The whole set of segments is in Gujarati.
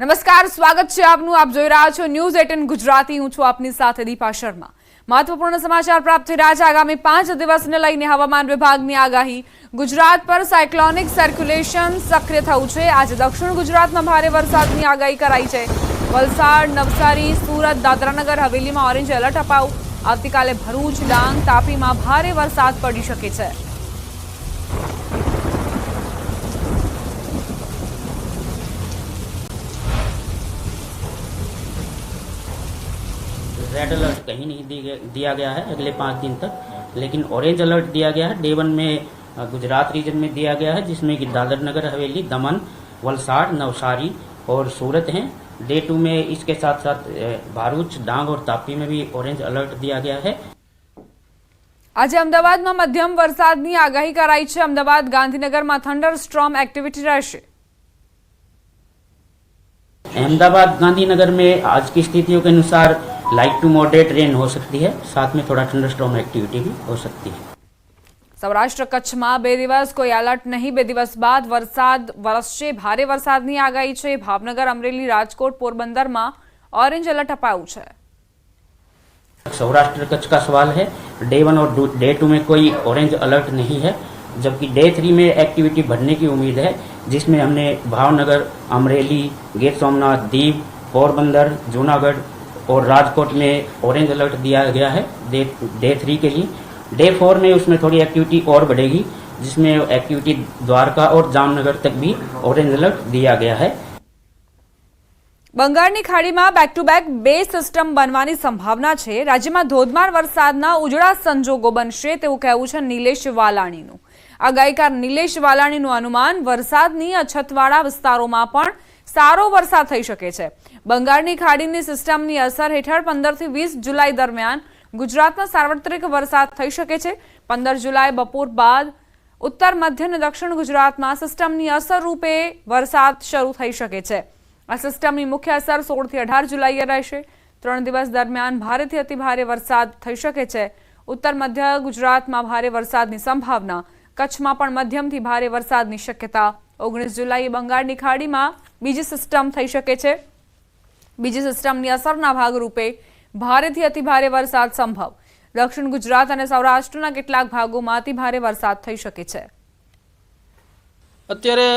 નમસ્કાર, સ્વાગત છે આપનું. આપ જોઈ રહ્યા છો ન્યૂઝ એટીન ગુજરાતી. હું છું આપની સાથે દીપા શર્મા. મહત્વપૂર્ણ સમાચાર પ્રાપ્ત થઈ રહ્યા છે. આગામી પાંચ દિવસને લઈને હવામાન વિભાગની આગાહી. ગુજરાત પર સાયક્લોનિક સર્ક્યુલેશન સક્રિય થયું છે. આજે દક્ષિણ ગુજરાતમાં ભારે વરસાદની આગાહી કરાઈ છે. વલસાડ, નવસારી, સુરત, દાદરાનગર, હવેલીમાં ઓરેન્જ એલર્ટ અપાવું આવતીકાલે ભરૂચ, ડાંગ, તાપીમાં ભારે વરસાદ પડી શકે છે. रेड अलर्ट कहीं नहीं दी गया- दिया गया है अगले पाँच दिन तक लेकिन ऑरेंज अलर्ट दिया गया है डे वन में अ, गुजरात रीजन में दिया गया है जिसमें कि दादर नगर हवेली दमन वलसाड़ नवसारी और सूरत हैं डे टू में इसके साथ साथ अ, भारूच डांग और तापी में भी ऑरेंज अलर्ट दिया गया है આજે અમદાવાદમાં મધ્યમ વરસાદની આગાહી કરાઈ છે અમદાવાદ ગાંધીનગરમાં થંડર સ્ટ્રોમ એક્ટિવિટી રહેશે अहमदाबाद गांधीनगर में आज की स्थितियों के अनुसार लाइट टू मॉडरेट रेन हो सकती है साथ में थोड़ा थंडरस्टॉर्म एक्टिविटी भी हो सकती है સૌરાષ્ટ્ર કચ્છમાં બે દિવસ કોઈ એલર્ટ નહીં બે દિવસ બાદ વરસાદ વરસશે ભારે વરસાદની આગાહી છે ભાવનગર અમરેલી રાજકોટ પોરબંદરમાં ઓરેન્જ એલર્ટ અપાયું છે सौराष्ट्र कच्छ का सवाल है डे वन और डे टू में कोई ऑरेंज अलर्ट नहीं है जबकि डे थ्री में एक्टिविटी बढ़ने की उम्मीद है जिसमें हमने भावनगर अमरेली गिर सोमनाथ दीव पोरबंदर जूनागढ़ और राजकोट में ऑरेंज अलर्ट दिया गया है डे डे थ्री के लिए डे फोर में उसमें थोड़ी एक्टिविटी और बढ़ेगी जिसमें एक्टिविटी द्वारका और जामनगर तक भी ऑरेंज अलर्ट दिया गया है બંગાળની ખાડીમાં બેક ટુ બેક બે સિસ્ટમ બનવાની સંભાવના છે રાજ્યમાં ધોધમાર વરસાદના ઉજળા સંજોગો બનશે તેવું કહેવું છે નિલેશ વાલાણીનું આગાહીકાર નિલેશ વાલાણીનું અનુમાન વરસાદની અછતવાળા વિસ્તારોમાં પણ સારો વરસાદ થઈ શકે છે બંગાળની ખાડીની સિસ્ટમની અસર હેઠળ પંદરથી વીસ જુલાઈ દરમિયાન ગુજરાતમાં સાર્વત્રિક વરસાદ થઈ શકે છે. પંદર જુલાઈ બપોર બાદ ઉત્તર, મધ્ય અને દક્ષિણ ગુજરાતમાં સિસ્ટમની અસર રૂપે વરસાદ શરૂ થઈ શકે છે. આ સિસ્ટમની મુખ્ય અસર સોળથી અઢાર જુલાઈએ રહેશે. ત્રણ દિવસ દરમિયાન ભારેથી અતિભારે વરસાદ થઈ શકે છે. ઉત્તર, મધ્ય ગુજરાતમાં ભારે વરસાદની સંભાવના. કચ્છમાં પણ મધ્યમથી ભારે વરસાદની શક્યતા. ઓગણીસ જુલાઈએ બંગાળની ખાડીમાં બીજી સિસ્ટમ થઈ શકે છે. બીજી સિસ્ટમની અસરના ભાગરૂપે ભારેથી અતિભારે વરસાદ સંભવ. દક્ષિણ ગુજરાત અને સૌરાષ્ટ્રના કેટલાક ભાગોમાં અતિભારે વરસાદ થઈ શકે છે. અત્યારે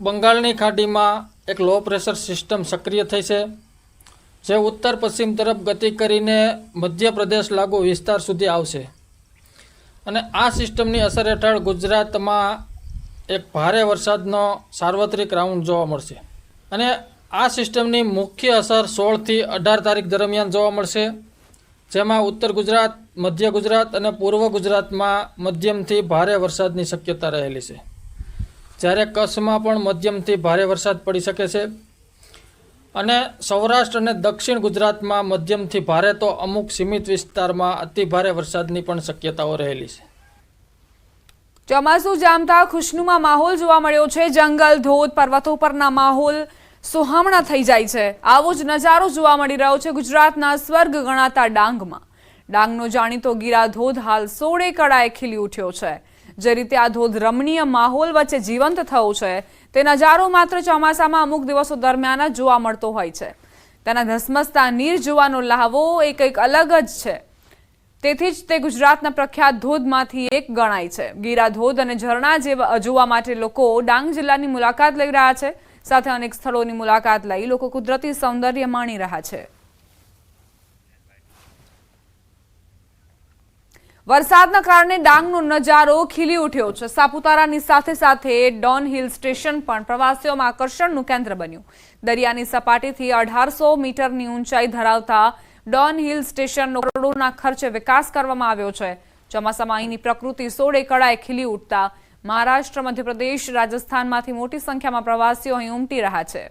બંગાળની ખાડીમાં એક લો પ્રેશર સિસ્ટમ સક્રિય થઈ છે, જે ઉત્તર પશ્ચિમ તરફ ગતિ કરીને મધ્યપ્રદેશ લાગુ વિસ્તાર સુધી આવશે. અને આ સિસ્ટમની અસર હેઠળ ગુજરાતમાં એક ભારે વરસાદનો સાર્વત્રિક રાઉન્ડ જોવા મળશે. અને આ સિસ્ટમની મુખ્ય અસર સોળથી અઢાર તારીખ દરમિયાન જોવા મળશે, જેમાં ઉત્તર ગુજરાત, મધ્ય ગુજરાત અને પૂર્વ ગુજરાતમાં મધ્યમથી ભારે વરસાદની શક્યતા રહેલી છે. જ્યારે કચ્છમાં પણ મધ્યમથી ભારે વરસાદ પડી શકે છે અને સૌરાષ્ટ્ર અને દક્ષિણ ગુજરાતમાં મધ્યમથી ભારે તો અમુક સીમિત વિસ્તારમાં અતિ ભારે વરસાદની પણ શક્યતાઓ રહેલી છે. ચોમાસું જામતા ખુશનુમા માહોલ જોવા મળ્યો છે. જંગલ, ધોધ, પર્વતો પરના માહોલ સુહામણા થઈ જાય છે. આવો જ નજારો જોવા મળી રહ્યો છે ગુજરાતના સ્વર્ગ ગણાતા ડાંગમાં. ડાંગનો જાણીતો ગીરા ધોધ હાલ સોળે કળાએ ખીલી ઉઠ્યો છે. જે રીતે આ ધોધ રમણીય માહોલ વચ્ચે જીવંત થયો છે, તે નજારો માત્ર ચોમાસામાં અમુક દિવસો દરમિયાન જ જોવા મળતો હોય છે. તેના ધસમસતા નીર જોવાનો લહાવો એ કંઈક અલગ જ છે. તેથી જ તે ગુજરાતના પ્રખ્યાત ધોધમાંથી એક ગણાય છે. ગીરા ધોધ અને ઝરણા જેવા જોવા માટે લોકો ડાંગ જિલ્લાની મુલાકાત લઈ રહ્યા છે. સાથે અનેક સ્થળોની મુલાકાત લઈ લોકો કુદરતી સૌંદર્ય માણી રહ્યા છે. વરસાદના કારણે ડાંગનો નજારો ખીલી ઉઠ્યો છે. સાપુતારાની સાથે સાથે ડોન હિલ સ્ટેશન પણ પ્રવાસીઓમાં આકર્ષણનું કેન્દ્ર બન્યું. દરિયાની સપાટીથી અઢારસો મીટરની ઊંચાઈ ધરાવતા ડોન હિલ સ્ટેશનનો કરોડોના ખર્ચે વિકાસ કરવામાં આવ્યો છે. ચોમાસામાં અહીંની પ્રકૃતિ સોળે કળાએ ખીલી ઉઠતા મહારાષ્ટ્ર મધ્યપ્રદેશ રાજસ્થાનમાંથી મોટી સંખ્યામાં પ્રવાસીઓ અહીં ઉમટી રહ્યા છે.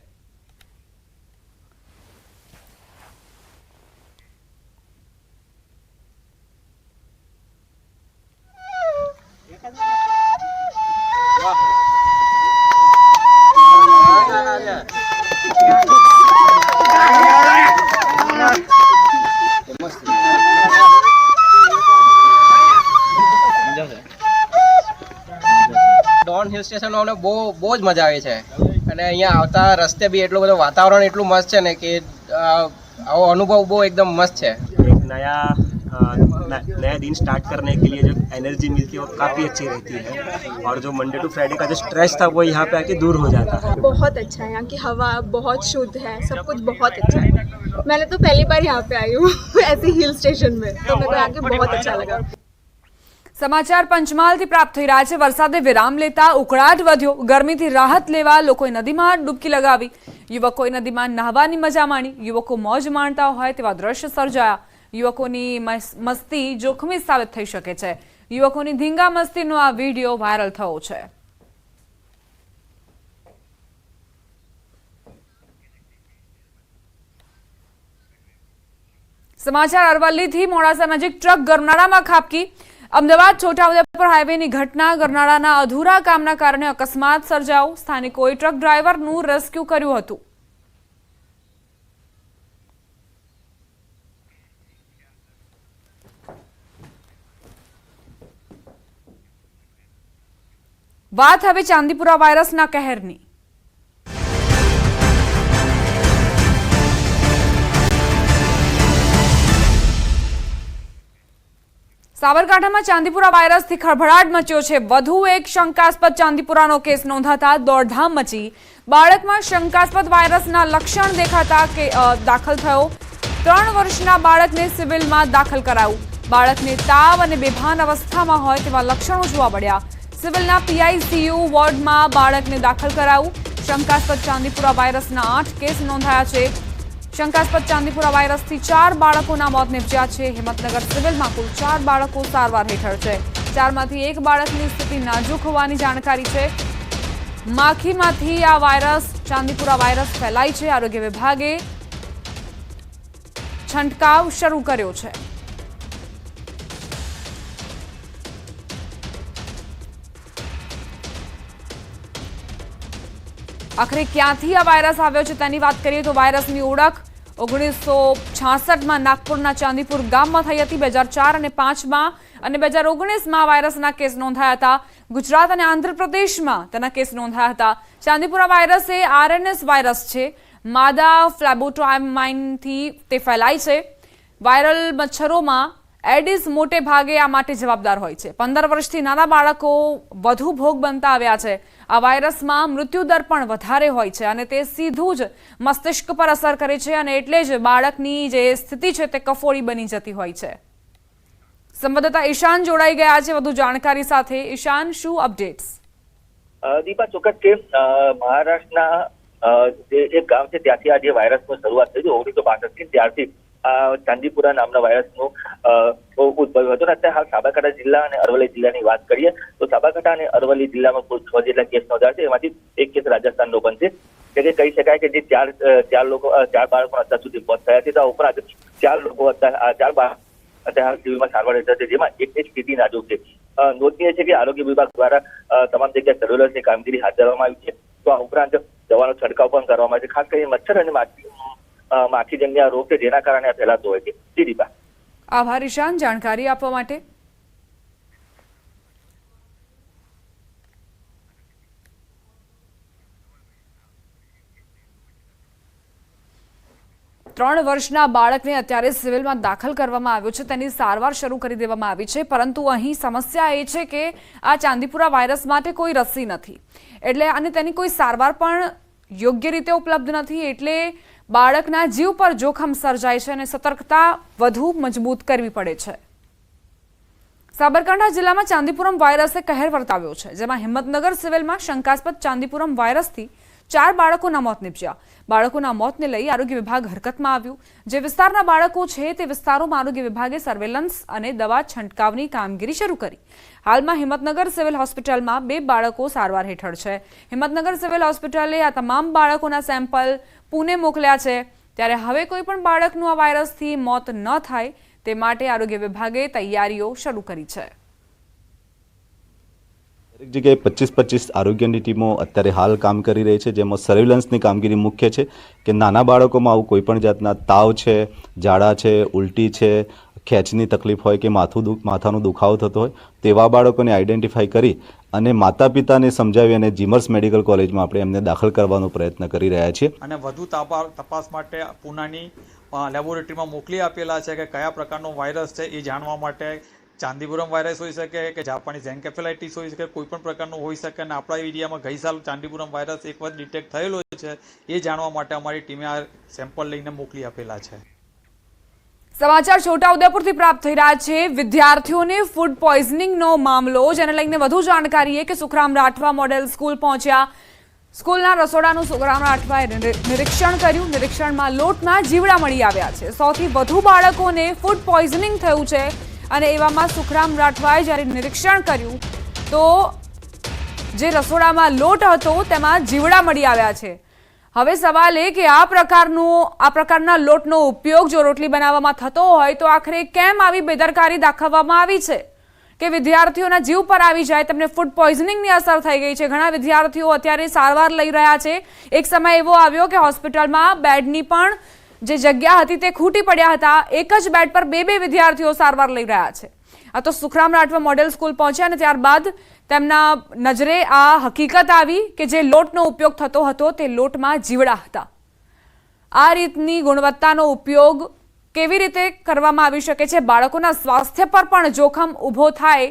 સ્ટેશનમાં અમને બહુ બહુ જ મજા આવે છે અને અહીંયા આવતા રસ્તે બી એટલું બધું વાતાવરણ એટલું મસ્ત છે ને કે અ, આવો અનુભવ બહુ એકદમ મસ્ત છે एक नया अ, न- नया दिन स्टार्ट करने के लिए जो एनर्जी मिलती है वो काफ़ी अच्छी रहती है और जो मंडे टू फ्राइडे का जो स्ट्रेस था वो यहाँ पे आके दूर हो जाता है बहुत अच्छा है यहाँ की हवा बहुत शुद्ध है सब कुछ बहुत अच्छा है मैंने तो पहली बार यहाँ पे आई हूँ ऐसे हिल स्टेशन में तो मेरे को यहाँ के बहुत अच्छा लगा સમાચાર પંચમહાલથી પ્રાપ્ત થઈ રહ્યા છે. વરસાદે વિરામ લેતા ઉકળાટ વધ્યો. ગરમીથી રાહત લેવા લોકોએ નદીમાં ડૂબકી લગાવી. યુવકોએ નદીમાં નહાવાની મજા માણી. યુવકો મોજ માણતા હોય તેવા દ્રશ્ય સર્જાયા. યુવકોની મસ્તી જોખમી સાબિત થઈ શકે છે. યુવકોની ધીંગા મસ્તીનો આ વીડિયો વાયરલ થયો છે. સમાચાર અરવલ્લીથી મોડાસા નજીક ટ્રક ગરનાળામાં ખાબકી. અમદાવાદ છોટાઉદેપુર હાઈવેની ઘટના ગરનાળાના અધૂરા કામના કારણે અકસ્માત સર્જાયો. સ્થાનિકોએ ટ્રક ડ્રાઈવરનું રેસ્ક્યુ કર્યું હતું. વાત હવે ચાંદીપુરા વાયરસના કહેરની. સાબરકાંઠામાં ચાંદીપુરા વાયરસથી ખળભળાટ મચ્યો છે. વધુ એક શંકાસ્પદ ચાંદીપુરાનો કેસ નોંધાતા દોડધામ મચી. બાળકમાં શંકાસ્પદ વાયરસના લક્ષણ દેખાતા કે દાખલ થયો. ત્રણ વર્ષના બાળકને સિવિલમાં દાખલ કરાયું. બાળકને તાવ અને બેભાન અવસ્થામાં હોય તેવા લક્ષણો જોવા મળ્યા. સિવિલના પીઆઈસીયુ વોર્ડમાં બાળકને દાખલ કરાયું. શંકાસ્પદ ચાંદીપુરા વાયરસના આઠ કેસ નોંધાયા છે. શંકાસ્પદ ચાંદીપુરા વાયરસથી ચાર બાળકોના મોત નિપજ્યા છે. હિંમતનગર સિવિલમાં કુલ ચાર બાળકો સારવાર હેઠળ છે. ચારમાંથી એક બાળકની સ્થિતિ નાજુક હોવાની જાણકારી છે. માખીમાંથી આ વાયરસ, ચાંદીપુરા વાયરસ ફેલાય છે. આરોગ્ય વિભાગે છંટકાવ શરૂ કર્યો છે. આખરે ક્યાંથી આ વાયરસ આવ્યો છે તેની વાત કરીએ તો વાયરસની ઓળખ ઓગણીસો છાસઠમાં નાગપુરના ચાંદીપુર ગામમાં થઈ હતી બે ચાર અને પાંચમાં અને બે હજાર ઓગણીસમાં વાયરસના કેસ નોંધાયા હતા. ગુજરાત અને આંધ્રપ્રદેશમાં તેના કેસ નોંધાયા હતા. ચાંદીપુરા વાયરસ એ આરએનએસ વાયરસ છે. માદા ફ્લેબોટોમાઇનથી તે ફેલાય છે. વાયરલ મચ્છરોમાં એડિસ મોટે ભાગે આ માટે જવાબદાર હોય છે. પંદર વર્ષથી નાના બાળકો વધુ ભોગ બનતા આવ્યા છે. આ વાયરસમાં મૃત્યુદર પણ વધારે હોય છે અને તે સીધું જ મસ્તિષ્ક પર અસર કરે છે અને એટલે જ બાળકની જે સ્થિતિ છે તે કફોડી બની જતી હોય છે. સંવાદદાતા ઈશાન જોડાઈ ગયા છે. વધુ જાણકારી સાથે ઈશાન, શું અપડેટ્સ? દીપા, ચોક્કસ કે મહારાષ્ટ્રના જે એક ગામ છે ત્યાંથી આ જે વાયરસનો શરૂઆત થઈ છે, ઓગણીસો બાસઠથી ત્યારથી આ ચાંદીપુરા નામના વાયરસનો ઉદ્ભવ્યો હતો. અને અત્યારે હાલ સાબરકાંઠા જિલ્લા અને અરવલ્લી જિલ્લાની વાત કરીએ તો સાબરકાંઠા અને અરવલ્લી જિલ્લામાં કુલ છ જેટલા કેસ નોંધાયા છે. એમાંથી એક કેસ રાજસ્થાનનો પણ છે. એટલે કહી શકાય કે જે ચાર ચાર લોકો ચાર બાળકો અત્યાર સુધી મોત થયા છે. તો ઉપરાંત ચાર લોકો અત્યારે ચાર બાળક અત્યારે સિવિલમાં સારવાર હેઠળ છે જેમાં એક સ્થિતિ નાજુક છે. નોંધનીય છે કે આરોગ્ય વિભાગ દ્વારા તમામ જગ્યાએ સર્વેલન્સની કામગીરી હાથ ધરવામાં આવી છે તો આ ઉપરાંત દવાનો છંટકાવ પણ કરવામાં આવે છે. ખાસ કરીને મચ્છર અને અ, માખીજન્ય રોગ છે, જેના કારણે આ ફેલાતો હોય છે. જી દીપા. આભાર ઈશાન, જાણકારી આપવા માટે. ત્રણ વર્ષના બાળકને અત્યારે સિવિલમાં દાખલ કરવામાં આવ્યો છે. તેની સારવાર શરૂ કરી દેવામાં આવી છે. પરંતુ અહીં સમસ્યા એ છે કે આ ચાંદીપુરા વાયરસ માટે કોઈ રસી નથી. એટલે અને તેની કોઈ સારવાર પણ યોગ્ય રીતે ઉપલબ્ધ નથી. એટલે બાળકના જીવ પર જોખમ સર્જાય છે અને સતર્કતા વધુ મજબૂત કરવી પડે છે. સાબરકાંઠા જિલ્લામાં ચાંદીપુરમ વાયરસે કહેર વર્તાવ્યો છે, જેમાં હિંમતનગર સિવિલમાં શંકાસ્પદ ચાંદીપુરમ વાયરસથી ચાર બાળકોના મોત નીપજ્યા. બાળકોના મોતને લઈ આરોગ્ય વિભાગ હરકતમાં આવ્યું. જે વિસ્તારના બાળકો છે તે વિસ્તારોમાં આરોગ્ય વિભાગે સર્વેલન્સ અને દવા છંટકાવની કામગીરી શરૂ કરી. હાલમાં હિંમતનગર સિવિલ હોસ્પિટલમાં બે બાળકો સારવાર હેઠળ છે. હિંમતનગર સિવિલ હોસ્પિટલે આ તમામ બાળકોના સેમ્પલ પુણે મોકલ્યા છે. ત્યારે હવે કોઈ પણ બાળકનું આ વાયરસથી મોત ન થાય તે માટે આરોગ્ય વિભાગે તૈયારીઓ શરૂ કરી છે. દરેક જગ્યાએ પચીસ પચીસ આરોગ્યની ટીમો અત્યારે હાલ કામ કરી રહી છે, જેમાં સર્વેલન્સની કામગીરી મુખ્ય છે કે નાના બાળકોમાં આવું કોઈપણ જાતના તાવ છે, ઝાડા છે, ઉલટી છે ખેંચની તકલીફ હોય કે માથું દુ, માથાનો દુખાવો થતો હોય, તેવા બાળકોને આઈડેન્ટિફાઈ કરી અને માતા પિતાને સમજાવી અને જીમર્સ મેડિકલ કોલેજમાં આપણે એમને દાખલ કરવાનો પ્રયત્ન કરી રહ્યા છીએ. અને વધુ તાપા, તપાસ માટે પૂનાની લેબોરેટરીમાં મોકલી આપેલા છે કે કયા પ્રકારનો વાયરસ છે એ જાણવા માટે ચાંદીપુરમ વાયરસ હોઈ શકે કે જાપાની ઝેન્કેફેલાઇટિસ હોઈ શકે કોઈ પણ પ્રકારનું હોઈ શકે અને આપણા એરિયામાં ગઈ સાલ ચાંદીપુરમ વાયરસ એક વખત ડિટેક્ટ થયેલો છે એ જાણવા માટે અમારી ટીમે આ સેમ્પલ લઈને મોકલી આપેલા છે. સમાચાર છોટાઉદેપુરથી પ્રાપ્ત થઈ રહ્યા છે. વિદ્યાર્થીઓને ફૂડ પોઈઝનિંગનો મામલો જેને લઈને વધુ જાણકારી એ કે સુખરામ રાઠવા મોડેલ સ્કૂલ પહોંચ્યા. સ્કૂલના રસોડાનું સુખરામ રાઠવાએ નિરીક્ષણ કર્યું. નિરીક્ષણમાં લોટના જીવડા મળી આવ્યા છે. સૌથી વધુ બાળકોને ફૂડ પોઈઝનિંગ થયું છે અને એવામાં સુખરામ રાઠવાએ જ્યારે નિરીક્ષણ કર્યું, તો જે રસોડામાં લોટ હતો, તેમાં જીવડા મળી આવ્યા છે. હવે સવાલ એ કે આ પ્રકારનો, આ પ્રકારના લોટનો ઉપયોગ જો રોટલી બનાવવામાં થતો હોય તો આખરે કેમ આવી બેદરકારી દાખવવામાં આવી છે? કે વિદ્યાર્થીઓના જીવ પર આવી જાય, તેમને ફૂડ પોઈઝનિંગની અસર થઈ ગઈ છે. ઘણા વિદ્યાર્થીઓ અત્યારે સારવાર લઈ રહ્યા છે. એક સમય એવો આવ્યો કે હોસ્પિટલમાં બેડની પણ જે જગ્યા હતી તે ખૂટી પડ્યા હતા. એક જ બેડ પર બે બે વિદ્યાર્થીઓ સારવાર લઈ રહ્યા છે. આ તો સુખરામ રાઠવા મોડેલ સ્કૂલ પહોંચ્યા અને ત્યારબાદ તેમના નજરે આ હકીકત આવી કે જે લોટનો ઉપયોગ થતો હતો તે લોટમાં જીવડા હતા. આ રીતની ગુણવત્તાનો ઉપયોગ કેવી રીતે કરવામાં આવી શકે છે? બાળકોના સ્વાસ્થ્ય પર પણ જોખમ ઊભો થાય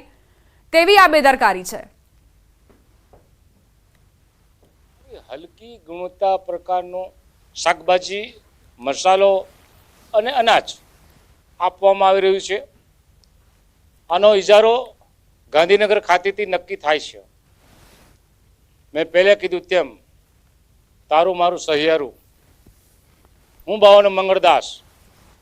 તેવી આ બેદરકારી છે. હલકી ગુણવત્તા પ્રકારનો શાકભાજી, મસાલો અને અનાજ આપવામાં આવી રહ્યું છે. આનો ઇજારો ગાંધીનગર ખાતેથી નક્કી થાય છે. મેં પહેલે કીધું તેમ, તારું મારું સહિયારું. હું બાવન મંગળદાસ.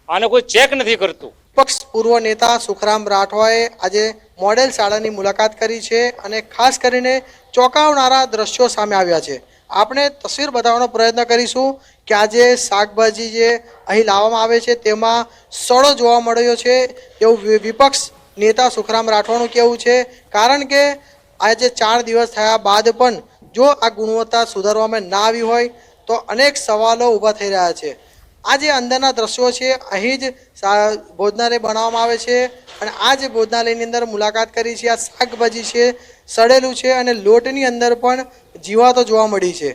આને કોઈ ચેક નથી કરતું. પક્ષ પૂર્વ નેતા સુખરામ રાઠવાએ આજે મોડેલ શાળાની મુલાકાત કરી છે અને ખાસ કરીને ચોંકાવનારા દ્રશ્યો સામે આવ્યા છે. આપણે તસવીર બતાવવાનો પ્રયત્ન કરીશું કે આજે શાકભાજી જે અહીં લાવવામાં આવે છે તેમાં સડો જોવા મળ્યો છે. એવું વિપક્ષ નેતા સુખરામ રાઠવાનું કહેવું છે? કારણ કે આજે ચાર દિવસ થયા બાદ પણ જો આ ગુણવત્તા સુધારવામાં ના આવી હોય, તો અનેક સવાલો ઊભા થઈ રહ્યા છે. આ જે અંદરના દ્રશ્યો છે, અહીં જ ભોજનાલય બનાવવામાં આવે છે અને આ જે ભોજનાલયની અંદર મુલાકાત કરી છે, આ શાકભાજી છે, સડેલું છે અને લોટની અંદર પણ જીવાતો જોવા મળી છે.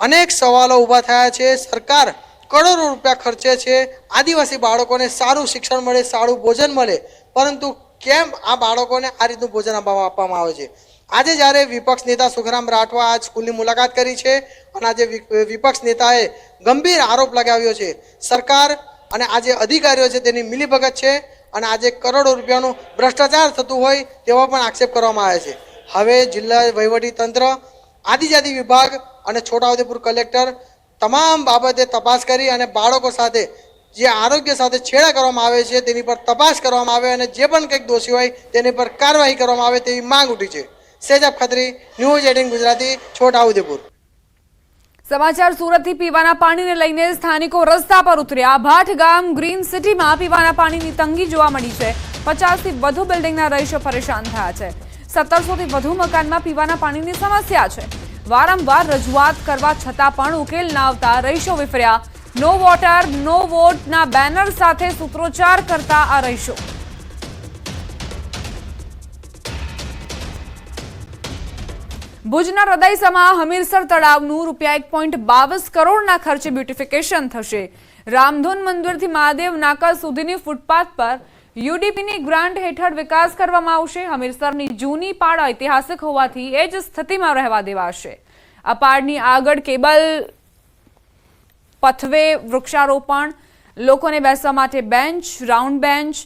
અનેક સવાલો ઊભા થયા છે, સરકાર કરોડો રૂપિયા ખર્ચે છે, આદિવાસી બાળકોને સારું શિક્ષણ મળે, સારું ભોજન મળે, પરંતુ કેમ આ બાળકોને આ રીતનું ભોજન આપવામાં આવે છે? આજે જ્યારે વિપક્ષ નેતા સુખરામ રાઠવા આ સ્કૂલની મુલાકાત કરી છે અને આજે વિપક્ષ નેતાએ ગંભીર આરોપ લગાવ્યો છે. સરકાર અને આજે અધિકારીઓ છે તેની મિલીભગત છે અને આજે કરોડો રૂપિયાનું ભ્રષ્ટાચાર થતું હોય તેવો પણ આક્ષેપ કરવામાં આવે છે. હવે જિલ્લા વહીવટી તંત્ર, આદિજાતિ વિભાગ અને છોટાઉદેપુર કલેક્ટર તમામ બાબતે તપાસ કરી અને બાળકો સાથે જે આરોગ્ય સાથે છેડા કરવામાં આવે છે, તેની પર તપાસ કરવામાં આવે અને જે પણ કંઈક દોષી હોય, તેની પર કાર્યવાહી કરવામાં આવે તેવી માંગ ઉઠી છે. સેજાબ ખત્રી, ન્યૂઝ એટીન ગુજરાતી છોટાઉદેપુર સમાચાર સુરતથી પીવાના પાણીને લઈને સ્થાનિકો રસ્તા પર ઉતર્યા. ભાઠ ગામ ગ્રીન સિટીમાં પીવાના પાણીની તંગી જોવા મળી છે. પચાસથી વધુ બિલ્ડિંગના રહીશો પરેશાન થયા છે. સત્તરસોથી વધુ મકાનમાં પીવાના પાણીની સમસ્યા છે. વારંવાર રજૂઆત કરવા છતાં પણ ઉકેલ ના આવતા રહીશો વિફર્યા. નો વોટર નો વોટના બેનર સાથે સૂત્રોચ્ચાર કરતા આ રહીશો. ભુજના હૃદયસમાં હમીરસર તળાવનું રૂપિયા એક પોઈન્ટ બાવીસ કરોડના ખર્ચે બ્યુટિફિકેશન થશે. રામધૂન મંદિરથી મહાદેવ નાકા સુધીની ફૂટપાથ પર યુડીપીની ગ્રાન્ટ હેઠળ વિકાસ કરવામાં આવશે. હમીરસરની જૂની પાડ ઐતિહાસિક હોવાથી એ જ સ્થિતિમાં રહેવા દેવાશે. આ પાડની આગળ કેબલ પથવે વૃક્ષારોપણ, લોકોને બેસવા માટે bench, round bench,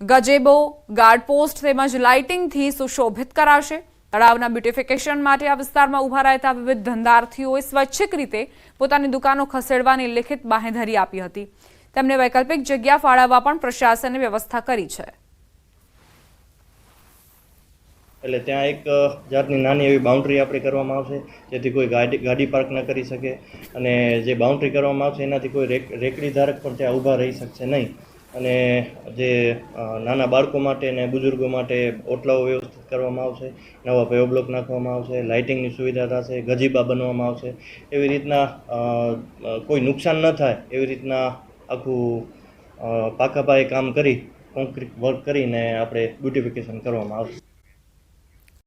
gazebo guard post તેમજ લાઇટિંગથી સુશોભિત કરાશે. તળાવના બ્યુટિફિકેશન માટે આ વિસ્તારમાં ઊભા રહેતા વિવિધ ધંધાર્થીઓએ સ્વૈચ્છિક રીતે પોતાની દુકાનો ખસેડવાની લેખિત બાંહેધરી આપી હતી. તેમને વૈકલ્પિક જગ્યા ફાળવવા પણ પ્રશાસને વ્યવસ્થા કરી છે. એટલે ત્યાં એક જાતની નાની એવી બાઉન્ડ્રી આપણે કરવામાં આવશે, જેથી કોઈ ગાડી ગાડી પાર્ક ન કરી શકે. અને જે બાઉન્ડ્રી કરવામાં આવશે, એનાથી કોઈ રેક, રેકડી ધારક પણ ત્યાં ઊભા રહી શકશે નહીં. અને જે નાના બાળકો માટે અને બુઝુર્ગો માટે ઓટલાઓ વ્યવસ્થિત કરવામાં આવશે, નવા પેવ બ્લોક નાખવામાં આવશે લાઇટિંગની સુવિધા થશે, ગજીબા બનવામાં આવશે. એવી રીતના કોઈ નુકસાન ન થાય, એવી રીતના આખું પાકા પાયે કામ કરી કોન્ક્રીટ વર્ક કરીને આપણે બ્યુટિફિકેશન કરવામાં આવશે.